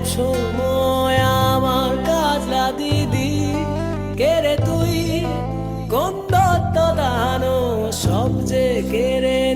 সব সময় আমার কাজলা দিদি। কেরে তুই? কোন দত্ত দানো সব যে কেড়ে